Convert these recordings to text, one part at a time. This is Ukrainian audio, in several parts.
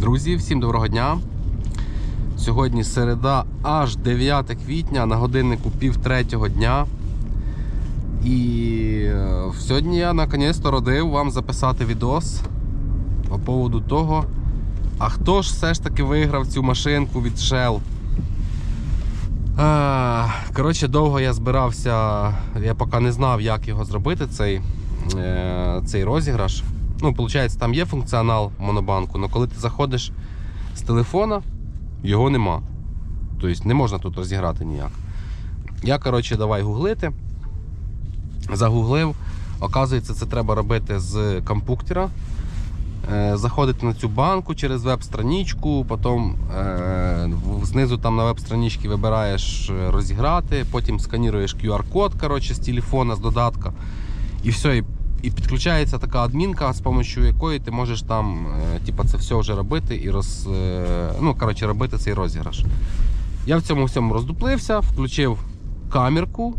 Друзі, всім доброго дня. Сьогодні середа аж 9 квітня на годиннику пів третього дня. І е, сьогодні я наконець-то родив вам записати відос по поводу того, а хто ж все ж таки виграв цю машинку від Shell. Е, Коротше, довго я збирався, я поки не знав, як його зробити, цей, е, цей розіграш. Ну, виходить, там є функціонал монобанку, але коли ти заходиш з телефона, його нема. Тобто не можна тут розіграти ніяк. Я, коротше, давай гуглити. Загуглив. Оказується, це треба робити з компуктера. Е, Заходити на цю банку через веб-страничку, потім е, знизу там на веб-страничці вибираєш е, розіграти, потім сканіруєш QR-код коротше, з телефона, з додатка. І все, і, і підключається така адмінка, з допомогою якої ти можеш там типа, це все вже робити і роз, е, ну, коротше, робити цей розіграш. Я в цьому всьому роздуплився, включив камерку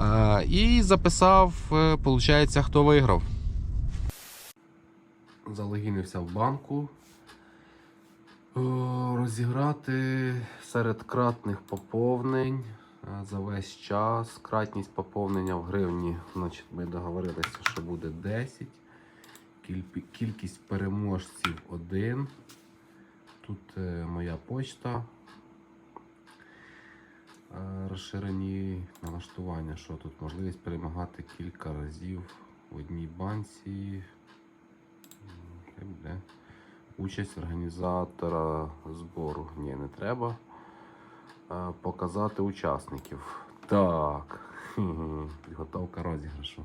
е, і записав, виходить, хто виграв. Залогінився в банку. Розіграти серед кратних поповнень за весь час. Кратність поповнення в гривні. Значить, ми договорилися, що буде 10. Кількість переможців 1. Тут е, моя почта. Е, Розширені налаштування. Що тут? Можливість перемагати кілька разів в одній банці. Участь організатора збору. Ні, не треба. Е, Показати учасників. Так. Підготовка розіграшу.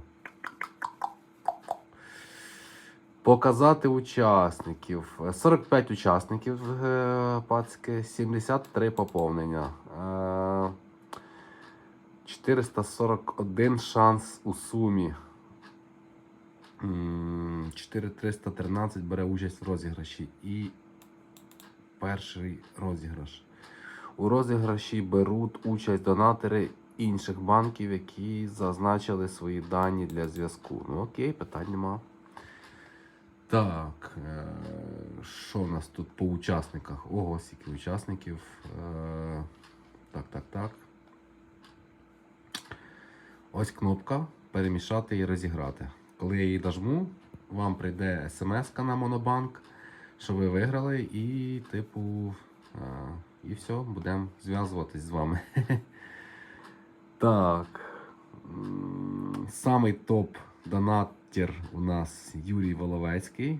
Показати учасників. Е, 45 учасників е, пацьки, 73 поповнення. Е, 441 шанс у сумі. М, 4313 бере участь в розіграші. І перший розіграш. У розіграші беруть участь донатори інших банків, які зазначили свої дані для зв'язку. Ну окей, питань нема. Так, е, що в нас тут по учасниках? Ого, скільки учасників. Е, Так, так, так. Ось кнопка перемішати і розіграти. Коли я її нажму, вам прийде смс на Монобанк, що ви виграли, і, типу, е, і все, будемо зв'язуватись з вами. Так. Самий топ донатір у нас Юрій Воловецький.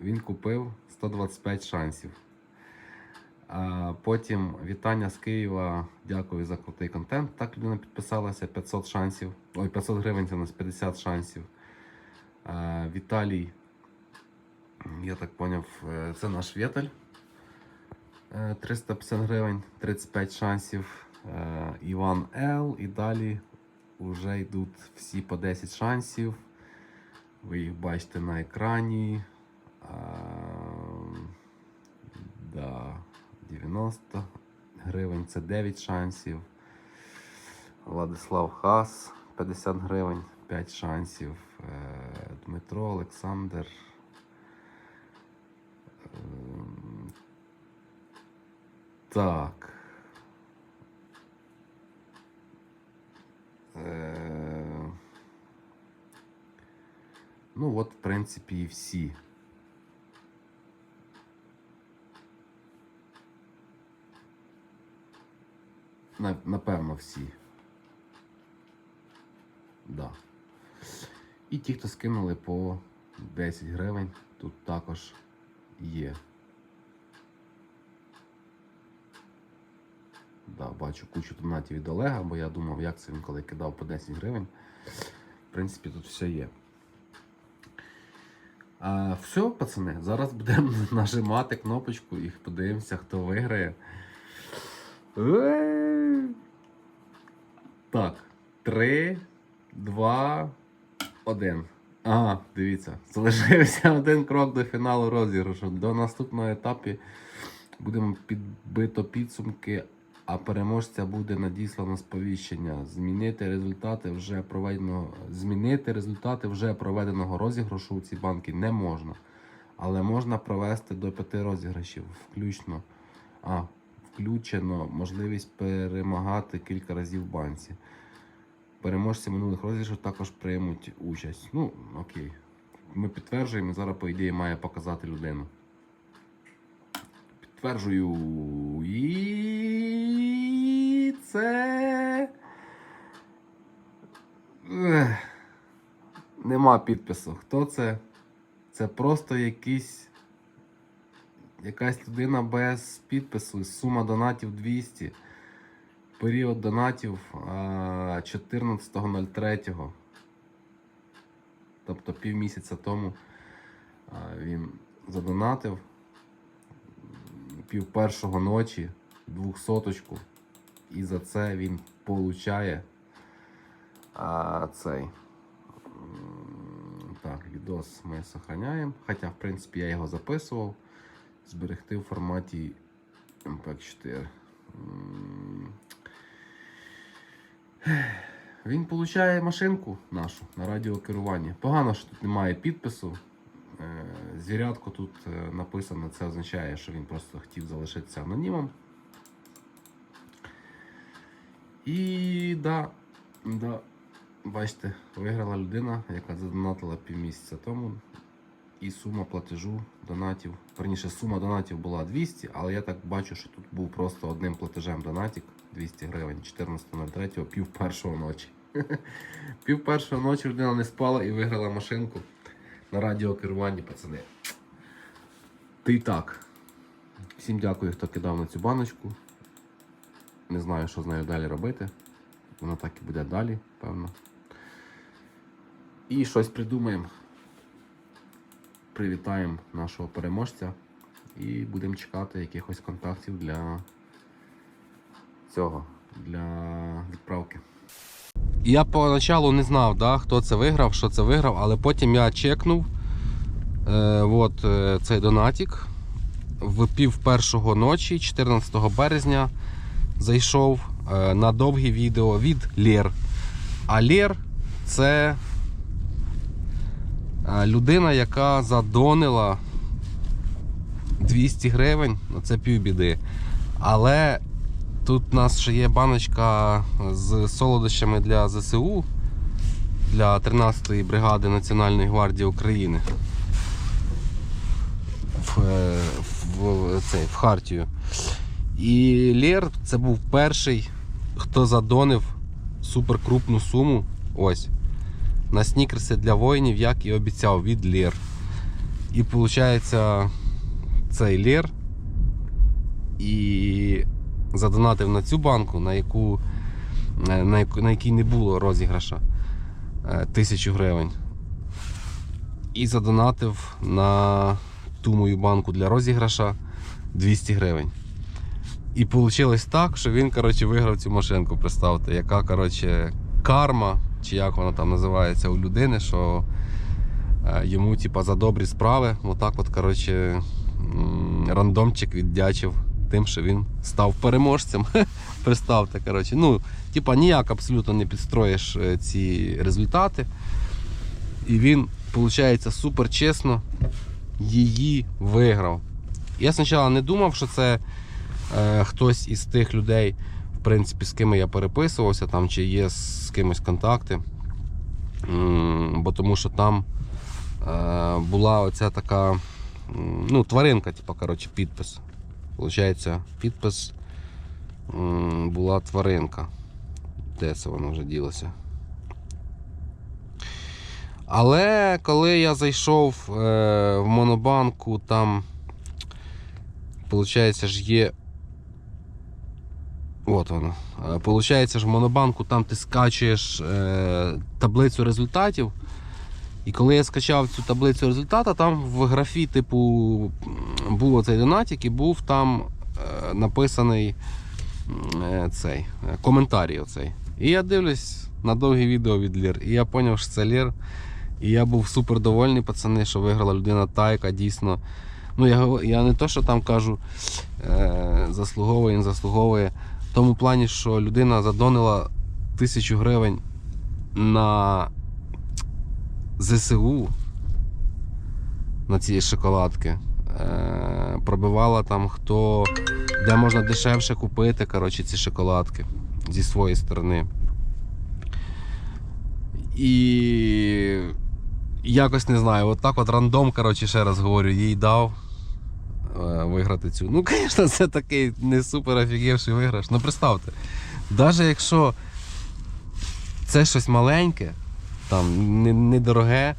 Він купив 125 шансів. Потім вітання з Києва. Дякую за крутий контент. Так людина підписалася 500 шансів. Ой, 500 гривень це у нас 50 шансів. Віталій, я так поняв, е, це наш Віталь. Е, 350 гривень, 35 шансів. Е, Іван Л. І далі вже йдуть всі по 10 шансів. Ви їх бачите на екрані. Да, 90 гривень це 9 шансів. Владислав Хас 50 гривень, 5 шансів. Е, Дмитро Олександр. Так. Е, Ну, от, в принципі, і всі. Напевно, всі. Да. І ті, хто скинули по 10 гривень, тут також є. Да, бачу кучу донатів від Олега, бо я думав, як це він коли кидав по 10 гривень. В принципі, тут все є. А, все, пацани, зараз будемо нажимати кнопочку і подивимося, хто виграє. Так, 3, 2, 1. Ага, дивіться, залишився один крок до фіналу розіграшу. До наступного етапу будемо підбито підсумки, а переможця буде надіслано сповіщення. Змінити результати вже проведеного. Змінити результати вже проведеного розіграшу у ці банки не можна. Але можна провести до п'яти розіграшів, включно. А, включено можливість перемагати кілька разів в банці. Переможці минулих розіграшів також приймуть участь. Ну, окей. Ми підтверджуємо, зараз, по ідеї, має показати людину. Підтверджую. І це. Нема підпису. Хто це? Це просто якийсь. Якась людина без підпису. Сума донатів 200. Період донатів 14.03. Тобто півмісяця тому він задонатив пів першого ночі двохсоточку. І за це він получає а, цей. Так, відос ми сохраняємо. Хоча, в принципі, я його записував. Зберегти в форматі MP4. Він получає машинку нашу на радіокеруванні. Погано, що тут немає підпису. Е, Звірятко тут е, написано, це означає, що він просто хотів залишитися анонімом. І да, да, бачите, виграла людина, яка задонатила півмісяця тому. І сума платежу донатів. Верніше, сума донатів була 200, але я так бачу, що тут був просто одним платежем донатик 200 гривень 14.03, пів першого ночі. Пів першого ночі людина не спала і виграла машинку на радіокеруванні, пацани. Ти так. Всім дякую, хто кидав на цю баночку. Не знаю, що з нею далі робити. Вона так і буде далі, певно. І щось придумаємо. Привітаємо нашого переможця і будемо чекати якихось контактів для цього, для відправки. Я поначалу не знав, да, хто це виграв, що це виграв, але потім я чекнув е, от, е, цей донатик. В пів першого ночі, 14 березня, зайшов е, на довге відео від Лєр. А Лєр це е, людина, яка задонила 200 гривень, ну це півбіди. Але тут у нас ще є баночка з солодощами для ЗСУ для 13-ї бригади Національної гвардії України. В, е, в, цей, в Хартію. І Лєр це був перший, хто задонив суперкрупну суму. Ось. На снікерси для воїнів, як і обіцяв від Лєр. І виходить, цей Лєр і задонатив на цю банку, на яку, на, яку, на якій не було розіграша е, тисячу гривень. І задонатив на ту мою банку для розіграша 200 гривень. І вийшло так, що він коротше, виграв цю машинку, представте, яка коротше, карма, чи як вона там називається у людини, що е, йому типа, за добрі справи, отак от, коротше, рандомчик віддячив тим, що він став переможцем. Представте, коротше. Ну, типа, ніяк абсолютно не підстроїш е, ці результати. І він, виходить, супер чесно її виграв. Я спочатку не думав, що це хтось із тих людей, в принципі, з ким я переписувався, там, чи є з кимось контакти. Бо тому що там е, була оця така ну, тваринка, типу, коротше, підпис. Получається, підпис була тваринка. Де це воно вже ділося? Але коли я зайшов е, в монобанку, там, виходить, ж є. От воно. Е, Получається ж в монобанку там ти скачуєш е, таблицю результатів. І коли я скачав цю таблицю результату, там в графі, типу, був оцей донатик і був там е, написаний е, цей е, коментарій. Оцей. І я дивлюсь на довге відео від Лір. І я зрозумів, що це Лір. І я був супер довольний, пацани, що виграла людина та, яка дійсно. Ну, я, я не то, що там кажу, е, заслуговує, не заслуговує. Тому плані, що людина задонила тисячу гривень на ЗСУ. на ці шоколадки. Е, пробивала там хто, де можна дешевше купити коротше, ці шоколадки зі своєї сторони. І якось не знаю, от от рандом, коротше, ще раз говорю, їй дав виграти цю. Ну, звісно, це такий не супер офігівший виграш. Ну, представте, навіть якщо це щось маленьке, там недороге,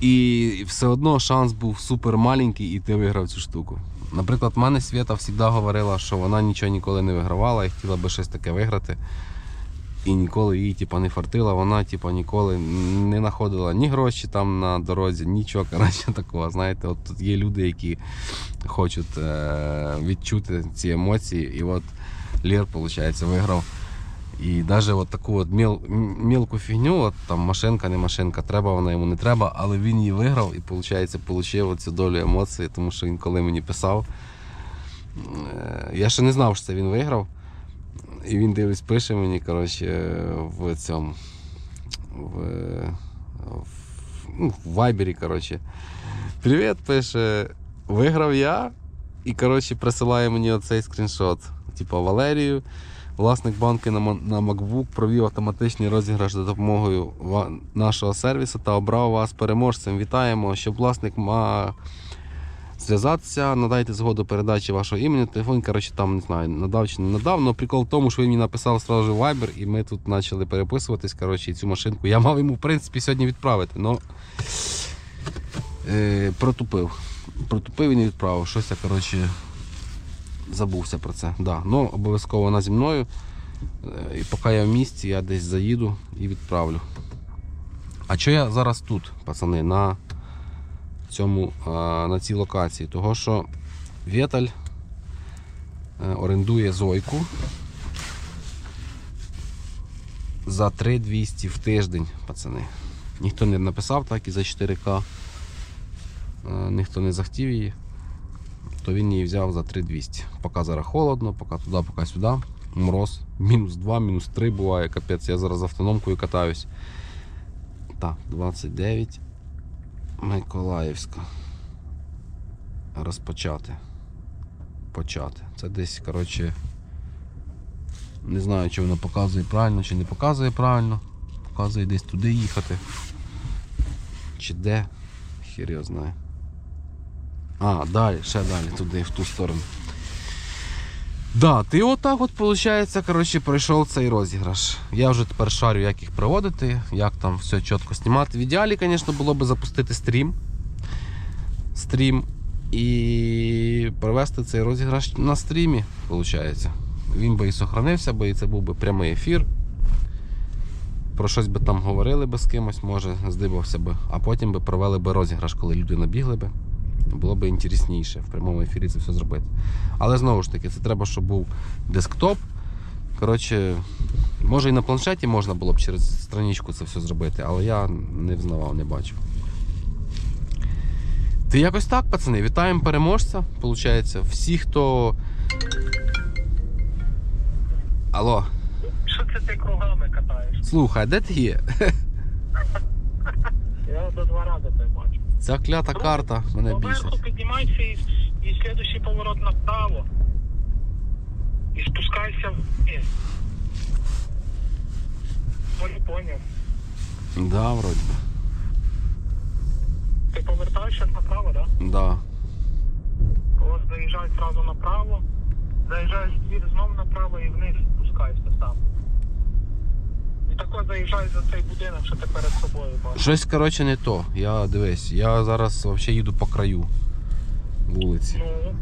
і все одно шанс був супер маленький, і ти виграв цю штуку. Наприклад, в мене Свята завжди говорила, що вона нічого ніколи не вигравала і хотіла би щось таке виграти. І ніколи їй типа, не фартила, вона типа, ніколи не знаходила ні гроші там на дорозі, нічого коротше, такого. Знаєте, от тут є люди, які хочуть е- відчути ці емоції. І от Лір, виходить, виграв. І навіть от таку от міл, мілку фігню, от там машинка, не машинка, треба вона йому не треба, але він її виграв і, виходить, отримав цю долю емоцій, тому що він коли мені писав, е, я ще не знав, що це він виграв. І він дивись, пише мені, коротше, в цьому. В, в, ну, в Вайбері, коротше. Привіт, пише. Виграв я. І, коротше, присилає мені оцей скріншот. Типа Валерію, власник банки на, на MacBook провів автоматичний розіграш за допомогою нашого сервісу та обрав вас переможцем. Вітаємо, щоб власник мав зв'язатися, надайте згоду передачі вашого імені, телефон, коротше, там не знаю, надав чи не надав. Но прикол в тому, що він мені написав сразу же Viber, і ми тут почали переписуватись. Коротше, і цю машинку я мав йому, в принципі, сьогодні відправити. Но е, протупив. Протупив і не відправив. Щось я, коротше, забувся про це. Да. Ну, обов'язково вона зі мною. Е, І поки я в місті, я десь заїду і відправлю. А що я зараз тут, пацани, на цьому, на цій локації? Того, що Вєталь е, орендує Зойку за 3200 в тиждень, пацани. Ніхто не написав так і за 4К. Е, Ніхто не захотів її, то він її взяв за 3200. Поки зараз холодно, поки туди, поки сюди. Мороз. Мінус 2, мінус 3 буває, капець. Я зараз автономкою катаюсь. Так, 29. Миколаївська. Розпочати. Почати. Це десь, коротше. Не знаю, чи воно показує правильно, чи не показує правильно. Показує десь туди їхати. Чи де. Хір його знає. А, далі, ще далі, туди, в ту сторону. Да, ти отак от, виходить, коротше, пройшов цей розіграш. Я вже тепер шарю, як їх проводити, як там все чітко знімати. В ідеалі, звісно, було б запустити стрім. Стрім і провести цей розіграш на стрімі, виходить. Він би і сохранився, бо і це був би прямий ефір. Про щось би там говорили би з кимось, може, здибався би, а потім би провели би розіграш, коли люди набігли би. Було б інтересніше в прямому ефірі це все зробити. Але знову ж таки, це треба, щоб був десктоп. Коротше, може і на планшеті можна було б через страничку це все зробити, але я не взнавав, не бачив. Ти якось так, пацани, вітаємо переможця. Получається, всі, хто. Алло, Що це ти кругами катаєш? слухай, де ти є? Я до два рази тебе бачу. Ця клята карта мене Поверху бісить. піднімайся і, і слідуючий поворот направо. І спускайся вниз. Понял, поняв. Да, вроді. би. Ти повертаєшся направо. Да? Да. Ось заїжджай одразу направо, заїжджаєш в двір знов направо і вниз спускайся сам. Тако заїжджай за цей будинок, що ти перед собою бачиш. Щось, коротше, не то. Я дивись, я зараз взагалі їду по краю вулиці. Ну,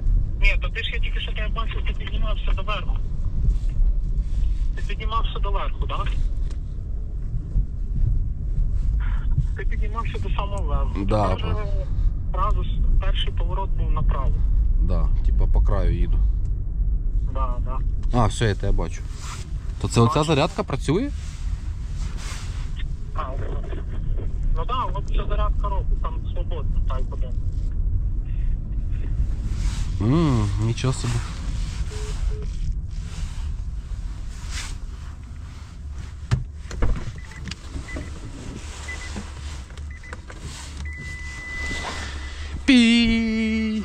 ні, то ти ж я тільки що тебе бачив, ти піднімався доверху. Ти піднімався доверху, так? Да? Ти піднімався до самого верху. Да, Там же Одразу перший поворот був направо. Да, типа по краю їду. Да, да. А, все, я тебе бачу. То це оця зарядка працює? А, от. Ну так, да, от це зарядка року, там свободно, так один. Ммм, нічого собі. Пі-пі-пі.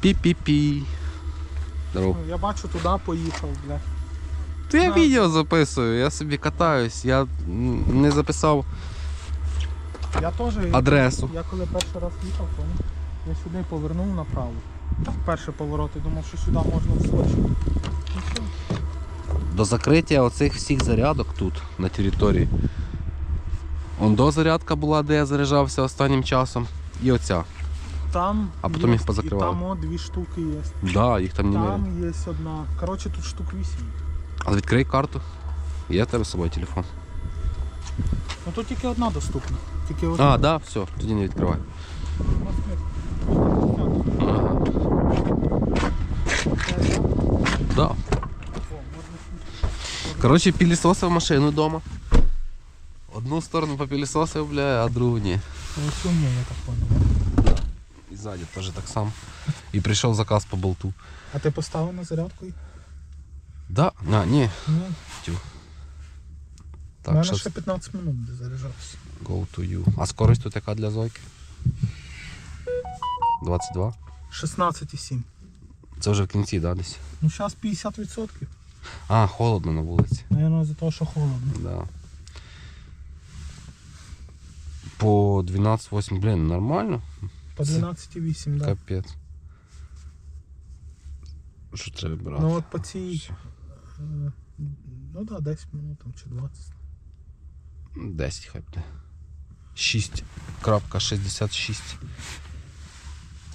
Пі-пі-пі. Здоров. Ну, Я бачу, туди поїхав, бля. Ти я відео записую, я собі катаюсь, я не записав Я теж. адресу. Я коли перший раз їхав, то я сюди повернув направо. Перший поворот і думав, що сюди можна вскочити. Ну. До закриття оцих всіх зарядок тут, на території. Он до зарядка була, де я заряджався останнім часом. І оця. Там А потім є- їх позакривали. І там о, дві штуки є. Да, їх там немає. Там є одна. Коротше, тут штук вісім. Але відкрий карту. Є в тебе з собою телефон. Ну тут тільки одна доступна. Тільки одна. А, да, все, тоді не відкривай. Да. Коротше, пілісосив машину вдома. Одну сторону попілісосив, бля, а другу ні. Ось умні, я так понял. І ззаді теж так само. І прийшов заказ по болту. А ти поставив на зарядку? Да? А, ні. Ні. Так, У мене що ще 15 минут де заряджався. go to you. А скорість тут яка для зойки? 22? 16,7. Це вже в кінці, да, десь? Ну зараз 50%. А, холодно на вулиці. Наверное, за того, що холодно. Да. По 12-8, блін, нормально? По 12,8, да. Капець. Що треба брати? Ну от по цій. Ну да, 10 минут там, чи 20. 10 хай буде. 6.66.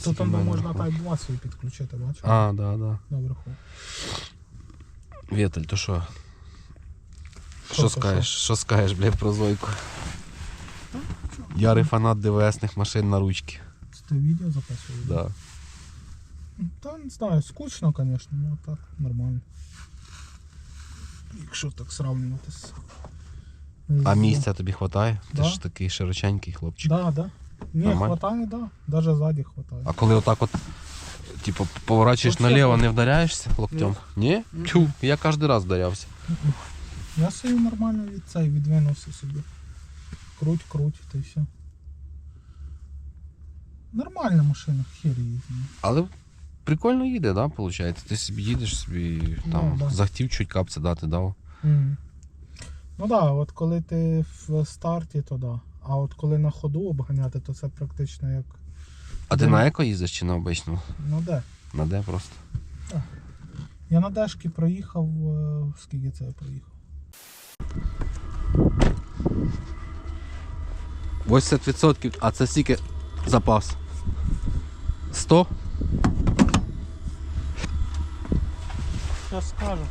Тут там Скільки можна? Type 2 свій підключити, бачиш? А, да, да. Наверху. Віталь, то що? Що то, скажеш? Що скажеш, блядь, про Зойку? Ярий фанат ДВСних машин на ручки. Це ти відео записуєш? Да. Та не знаю, скучно, звісно, ну так, нормально. Якщо так сравнювати з. А місця тобі хватає? Ти ж такий широченький хлопчик. Да, да. Ні, Нормально? хватає, да. Даже ззаді хватає. А коли отак от, типу, поворачуєш наліво, не вдаряєшся локтем? Ні? Тю, я кожен раз вдарявся. Я собі нормально від цей відвинувся собі. Круть, круть, та й все. Нормальна машина, хер її. Але прикольно їде, да, виходить? Ти собі їдеш собі, там, Ну, да. захотів чуть капця дати, дав. Мгм. Ну так, да, от коли ти в старті, то да. А от коли на ходу обганяти, то це практично як. А ти Да. на еко їздиш чи на обичному? Ну де? На де просто? Я на Дешки проїхав. е, Скільки це я проїхав? 80%, а це скільки запас? 100? Я скажу.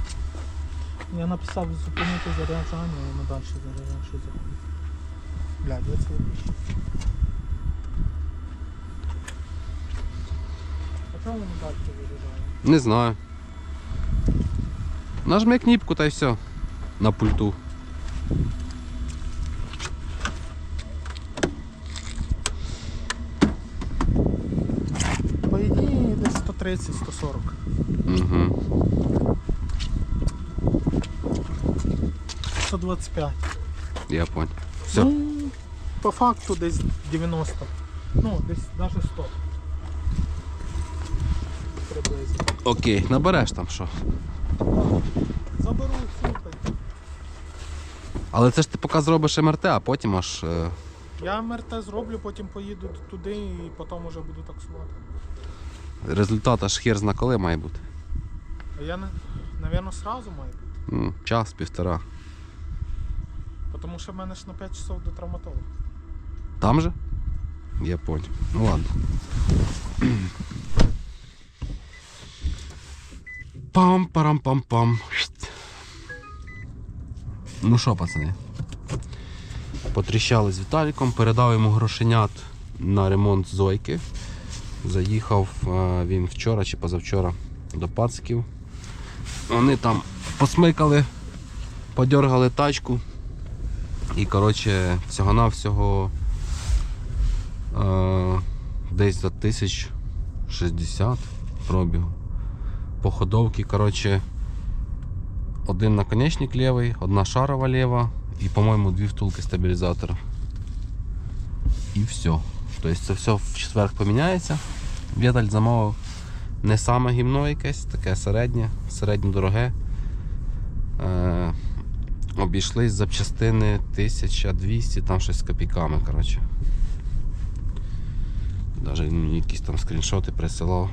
Я написав зупинити заряджання, воно далі заряджає, що за хуй. Блядь, де це вище? А чого воно далі заряджає? Не знаю. Нажми кнопку та й все. На пульту. По ідеї десь 130-140. Угу. 125. Я понял. Все. Ну, по факту десь 90. Ну, десь навіть 100. Приблизно. Окей, набереш там що. Заберу супер. Але це ж ти поки зробиш МРТ, а потім аж. е, Я МРТ зроблю, потім поїду туди і потім вже буду таксувати. результат аж хер зна коли має бути. А я, напевно, сразу маю бути. М, Час, півтора. Тому що в мене ж на 5 часов до травматолога. Там же? Я понял. Ну ладно. Пам-парам-пам-пам. Ну що, пацани? Потріщали з Віталіком, передав йому грошенят на ремонт зойки. Заїхав е, він вчора чи позавчора до пациків. Вони там посмикали, подергали тачку. І коротше, всього-навсього е, десь за тисяч 60 пробігу. По ходовці, коротше, один наконечник лівий, одна шарова ліва і, по-моєму, дві втулки стабілізатора. І все. Тобто це все в четвер поміняється. Віталь замовив не саме гімно якесь, таке середнє, середньо дороге. Е, обійшлись запчастини 1200, там щось з копійками, коротше. Він мені якісь там скріншоти присилав.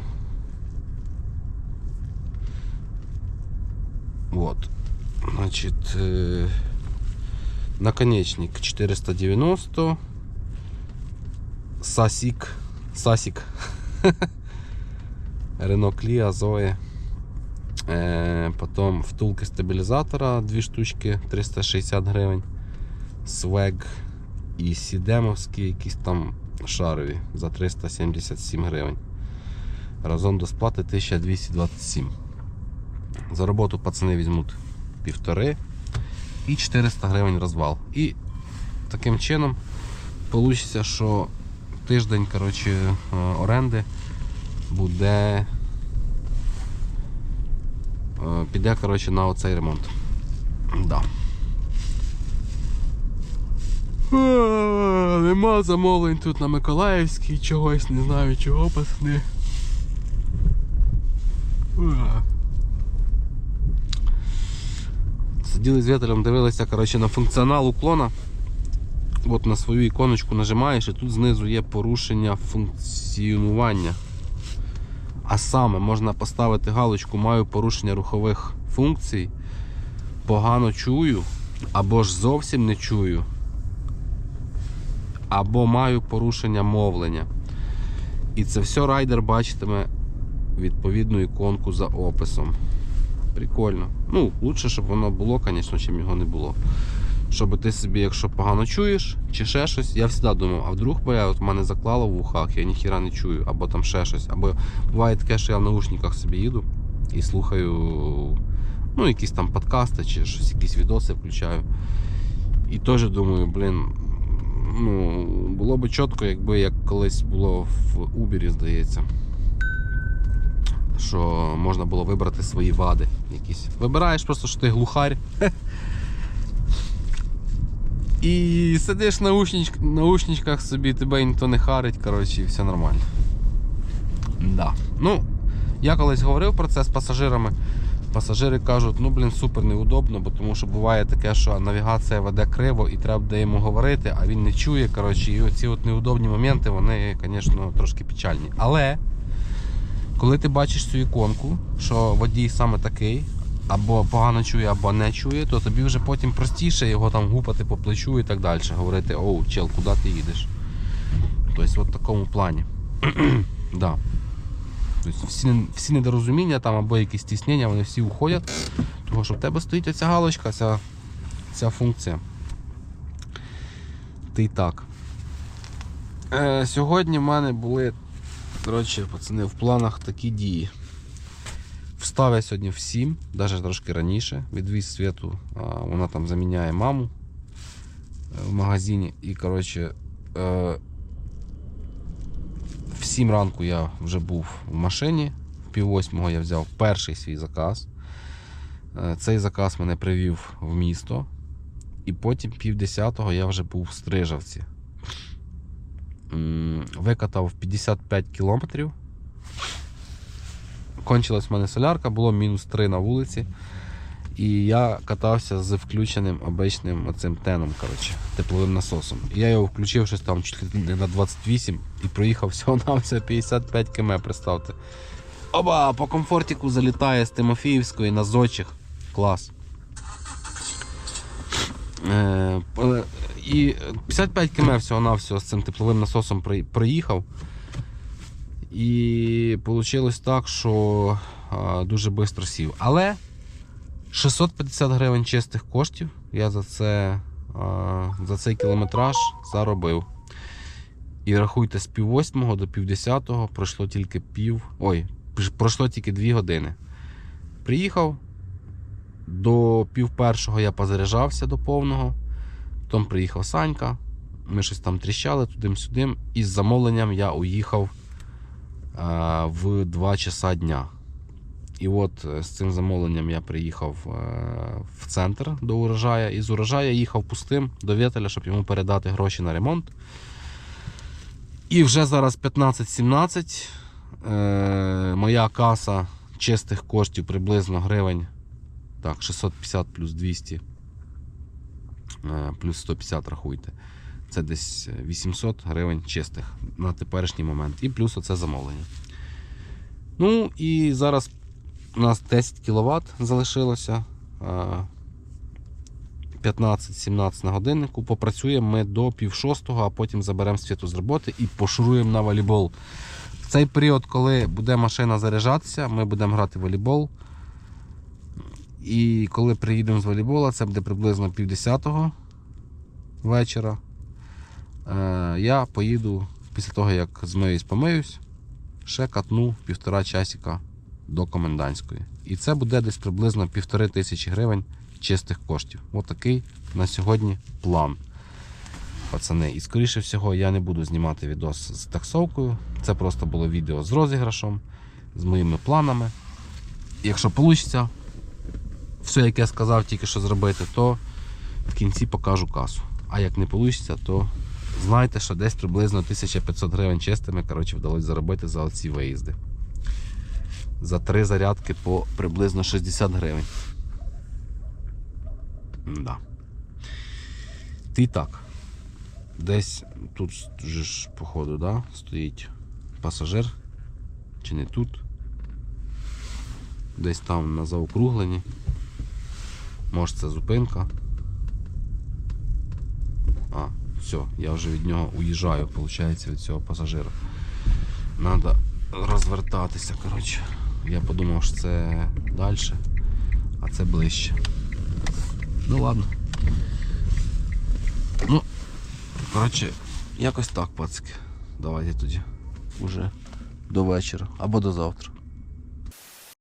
Вот. Значит, э, наконечник 490. Сасик. Сасик. Renault Clio Zoe. Е, потім втулки стабілізатора, дві штучки 360 гривень. Swag і сідемовські якісь там шарові за 377 гривень. Разом до сплати 1227. За роботу пацани візьмуть півтори і 400 гривень розвал. І таким чином вийде, що тиждень коротше, е, оренди буде. Е, Піде коротше, на оцей ремонт. Да. Е, Нема замовлень тут на Миколаївській, чогось не знаю чого, пацани. Е. Сиділи з вітелем, дивилися коротше, на функціонал уклона. От на свою іконочку нажимаєш і тут знизу є порушення функціонування. А саме можна поставити галочку Маю порушення рухових функцій, погано чую, або ж зовсім не чую, або маю порушення мовлення. І це все райдер бачитиме відповідну іконку за описом. Прикольно. Ну, лучше, щоб воно було, звісно, чим його не було. Щоб ти собі, якщо погано чуєш, чи ще щось, я завжди думав, а вдруг бо я от мене заклало в ухах, я ніхіра не чую, або там ще щось. Або буває таке, що я в наушниках собі їду і слухаю ну, якісь там подкасти чи щось, якісь відоси включаю. І теж думаю, блін, ну, було б чітко, якби як колись було в Uber, здається що можна було вибрати свої вади якісь. Вибираєш просто, що ти глухарь. І сидиш на наушничках, наушничках собі, тебе ніхто не харить, коротше, і все нормально. Да. Ну, я колись говорив про це з пасажирами. Пасажири кажуть, ну блін, супер неудобно, бо тому що буває таке, що навігація веде криво і треба буде йому говорити, а він не чує. Коротше, і оці от неудобні моменти, вони, звісно, трошки печальні. Але коли ти бачиш цю іконку, що водій саме такий, або погано чує, або не чує, то тобі вже потім простіше його там гупати по плечу і так далі. Говорити, оу, чел, куди ти їдеш? Тобто, в такому плані. да. Тобто всі, всі недорозуміння там або якісь стіснення, вони всі уходять, тому що в тебе стоїть оця галочка, ця, ця функція. Ти так. Е, сьогодні в мене були Коротше, пацани, в планах такі дії. Встав я сьогодні в 7, навіть трошки раніше, відвіз світу, вона там заміняє маму е, в магазині. І коротше, е, в 7 ранку я вже був в машині, в пів восьмого я взяв перший свій заказ. Е, Цей заказ мене привів в місто. І потім пів десятого я вже був в Стрижавці. Викатав 55 кілометрів. Кончилась в мене солярка, було мінус 3 на вулиці. І я катався з включеним обичним оцим теном, коротше, тепловим насосом. І я його включив щось там чуть ли на 28 і проїхав всього на все 55 км, представте. Оба, по комфортіку залітає з Тимофіївської на зочих. Клас. Е, і 55 км всього-навсього з цим тепловим насосом проїхав. І вийшло так, що дуже швидко сів. Але 650 гривень чистих коштів я за це за цей кілометраж заробив. І рахуйте, з пів восьмого до пів десятого пройшло тільки пів. Ой, пройшло тільки 2 години. Приїхав. До пів першого я позаряджався до повного. Потім приїхав Санька. Ми щось там тріщали туди-сюди. І з замовленням я уїхав в 2 часа дня. І от е, з цим замовленням я приїхав е, в центр до урожая. І з урожая їхав пустим до Вєтеля, щоб йому передати гроші на ремонт. І вже зараз 15-17. Е, моя каса чистих коштів приблизно гривень. Так, 650 плюс 200. Е, плюс 150 рахуйте. Це десь 800 гривень чистих на теперішній момент. І плюс оце замовлення. Ну і зараз у нас 10 кВт залишилося. е, 15-17 на годиннику. Попрацюємо ми до пів шостого, а потім заберемо світу з роботи і пошуруємо на волейбол. В цей період, коли буде машина заряджатися, ми будемо грати в волейбол. І коли приїдемо з волейбола, це буде приблизно півдесятого вечора. Е, я поїду після того, як змиюсь, помиюсь, ще катну півтора часика до комендантської. І це буде десь приблизно півтори тисячі гривень чистих коштів. Отакий на сьогодні план. Пацани, і скоріше всього я не буду знімати відос з таксовкою. Це просто було відео з розіграшом, з моїми планами. Якщо вийде, все, як я сказав, тільки що зробити, то в кінці покажу касу. А як не вийде, то знайте, що десь приблизно 1500 гривень чистими коротше, вдалося заробити за оці виїзди. За три зарядки по приблизно 60 гривень. Да. Ти так. Десь тут ж, походу, да, стоїть пасажир. Чи не тут? Десь там на заокругленні. Може це зупинка. А, все, я вже від нього уїжджаю, виходить, від цього пасажира. Надо розвертатися, коротше. Я подумав, що це далі, а це ближче. Ну ладно. Ну, коротше, якось так, пацики. Давайте тоді. Уже до вечора або до завтра.